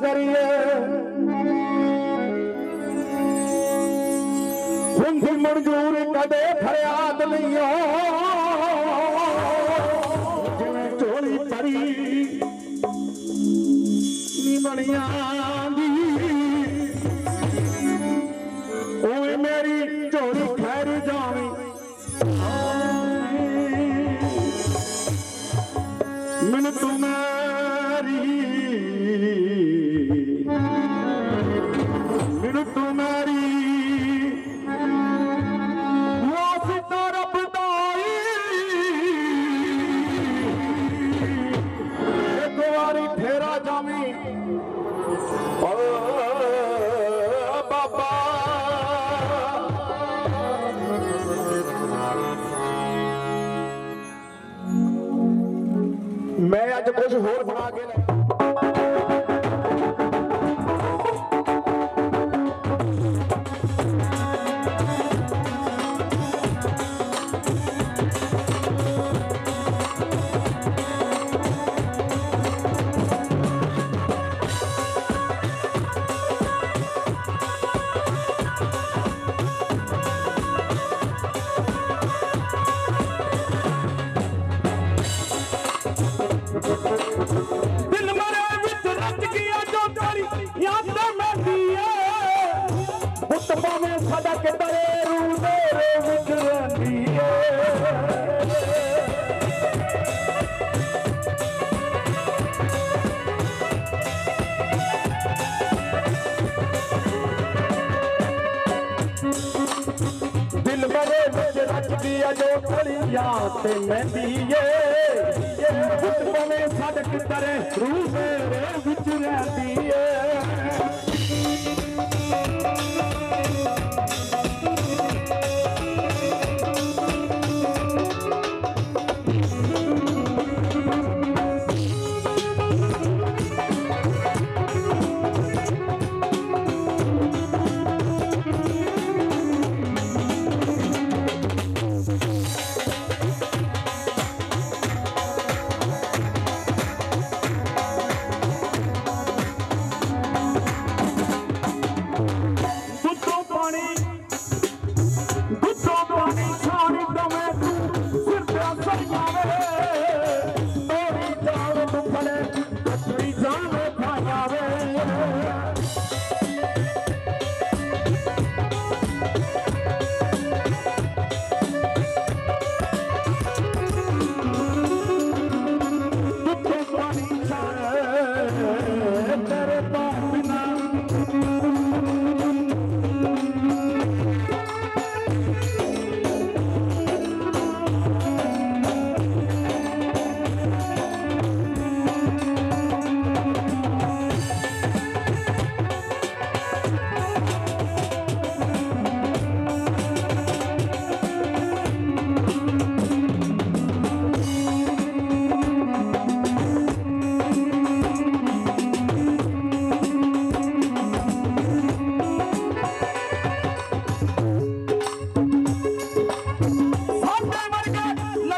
ਕਰੀਏ। ਹੁੰਦੀ ਮਨਜ਼ੂਰ ਕਦੇ ਫਰਿਆਦ ਲਈਓ। ਜਿਵੇਂ ਝੋਲੀ ਭਰੀ ਨੀ ਬਣੀਆਂ ਦੀ ਓਏ ਮੇਰੀ ਝੋਲੀ ਖੈਰ ਜਾਵੀਂ। ਮੈਨੂੰ ਤੂੰ ਜਾਵੀਂ ਬੁੱਤ ਪਾਵੇਂ ਸਾਡਾ ਕਿਦਰੇ ਰੂ ਮੇਰੇ ਵਿੱਚ ਰਹਿੰਦੀ ਏ ਦਿਲ ਮਰੇ ਵਿੱਚ ਰਚ ਜੋ ਤੇਰੀ ਯਾਦ ਤੇ ਮਹਿੰਦੀ ਏ। ਬੁੱਤ ਪਾਵੇਂ ਸਾਡਾ ਕਿਦਰੇ ਰੂ ਮੇਰੇ ਵਿੱਚ ਰਹਿੰਦੀ ਏ।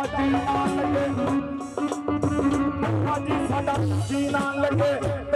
ਸਾਡਾ ਜੀ ਨਾ ਲੱਗੇ ਬਾਬਾ ਜੀ ਸਾਡਾ ਜੀ ਨਾ ਲੱਗੇ